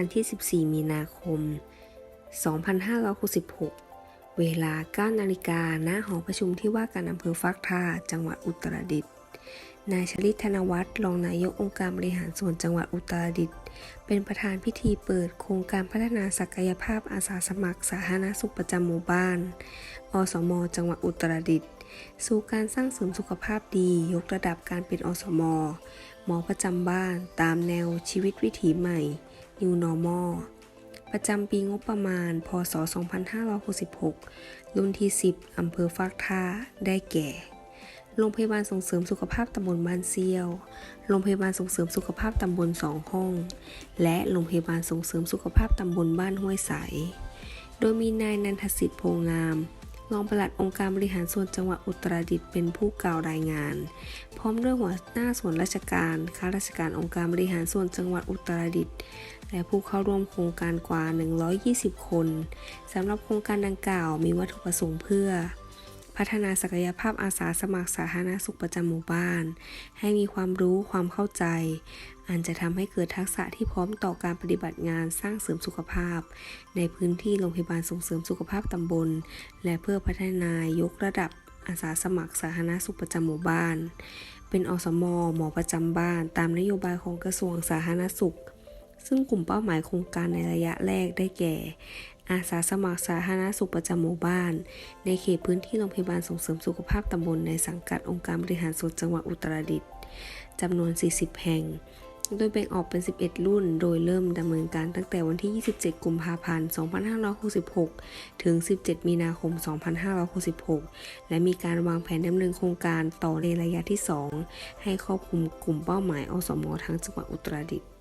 ลที่ 14 มีนาคม 2566 เวลา 9 นาฬิกาณหอประชุมที่ว่าการอำเภอฟักทาจังหวัดอุตรดิตถ์นายชลิตธนวัฒน์รองนายกองค์การบริหารส่วนจังหวัดอุตรดิตถ์เป็นประธานพิธีเปิดโครงการพัฒนาศักยภาพอาสาสมัครสาธารณสุขประจำหมู่บ้าน อสม จังหวัดอุตรดิตถ์สู่การสร้างเสริมสุขภาพดียกระดับการเป็นอสม หมอประจำบ้าน ตามแนวชีวิตวิถีใหม่ New Normal ประจำปีงบประมาณ พศ 2566 รุ่นที่ 10 อำเภอฟากท่า ได้แก่ โรงพยาบาลส่งเสริมสุขภาพตำบลบ้านเซียว โรงพยาบาลส่งเสริมสุขภาพตำบลสองห้อง และโรงพยาบาลส่งเสริมสุขภาพตำบลบ้านห้วยใส โดยมีนายนันทสิทธิ์โพงามรองปลัดองค์การบริหารส่วนจังหวัดอุตรดิตถ์เป็นผู้กล่าวรายงาน พร้อมด้วยหัวหน้าส่วนราชการ ข้าราชการองค์การบริหารส่วนจังหวัดอุตรดิตถ์ และผู้เข้าร่วมโครงการกว่า 120 คนสำหรับโครงการดังกล่าวมีวัตถุประสงค์เพื่อ พัฒนาศักยภาพอาสาสมัครสาธารณสุขประจำหมู่บ้าน ให้มีความรู้ความเข้าใจ อันจะทำให้เกิดทักษะที่พร้อมต่อการปฏิบัติงานสร้างเสริมสุขภาพ ในพื้นที่โรงพยาบาลส่งเสริมสุขภาพตำบล และเพื่อพัฒนายกระดับอาสาสมัครสาธารณสุขประจำหมู่บ้าน เป็นอสม หมอประจำบ้าน ตามนโยบายของกระทรวงสาธารณสุข ซึ่งกลุ่มเป้าหมายโครงการในระยะแรกได้แก่ อาสาสมัครสาธารณสุขประจำหมู่บ้าน ในเขตพื้นที่โรงพยาบาลส่งเสริมสุขภาพตำบลในสังกัดองค์การบริหารส่วนจังหวัดอุตรดิตถ์จำนวน 40 แห่ง โดยแบ่งออกเป็น 11 รุ่น โดยเริ่มดำเนินการตั้งแต่วันที่ 27 กุมภาพันธ์ 2566 ถึง 17 มีนาคม 2566 และมีการวางแผนดำเนินโครงการต่อในระยะที่ 2 ให้ครอบคลุมกลุ่มเป้าหมายอสมทั้งจังหวัดอุตรดิตถ์